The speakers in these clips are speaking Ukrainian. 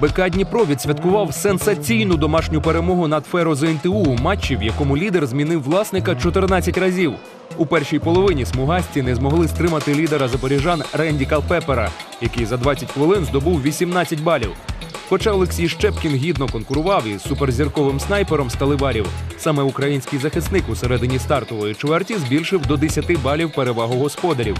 БК Дніпро відсвяткував сенсаційну домашню перемогу над Феро ЗНТУ у матчі, в якому лідер змінив власника 14 разів. У першій половині смугасті не змогли стримати лідера запоріжан Ренді Калпепера, який за 20 хвилин здобув 18 балів. Хоча Олексій Щепкін гідно конкурував із суперзірковим снайпером Сталиварів, саме український захисник у середині стартової чверті збільшив до 10 балів перевагу господарів.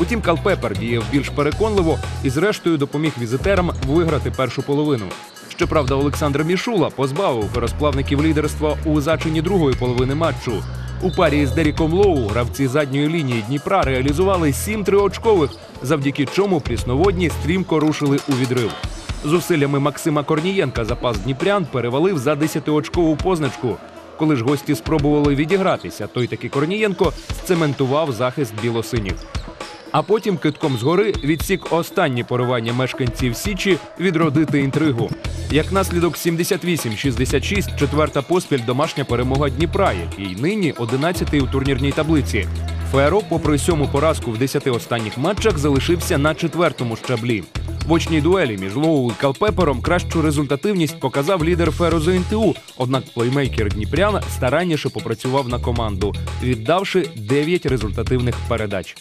Утім, Калпепер діяв більш переконливо і, зрештою, допоміг візитерам виграти першу половину. Щоправда, Олександр Мішула позбавив розплавників лідерства у зачині другої половини матчу. У парі з Деріком Лоу гравці задньої лінії Дніпра реалізували сім триочкових, завдяки чому прісноводні стрімко рушили у відрив. Зусиллями Максима Корнієнка запас Дніпрян перевалив за 10-очкову позначку. Коли ж гості спробували відігратися, той таки Корнієнко сцементував захист білосиніх. А потім китком згори відсік останні поривання мешканців Січі відродити інтригу. Як наслідок 78-66, четверта поспіль домашня перемога Дніпра, який нині 11-й у турнірній таблиці. Феро, попри сьому поразку в 10 останніх матчах, залишився на четвертому щаблі. В очній дуелі між Лоу і Калпепером кращу результативність показав лідер Феро ЗНТУ, однак плеймейкер Дніпрян старанніше попрацював на команду, віддавши 9 результативних передач.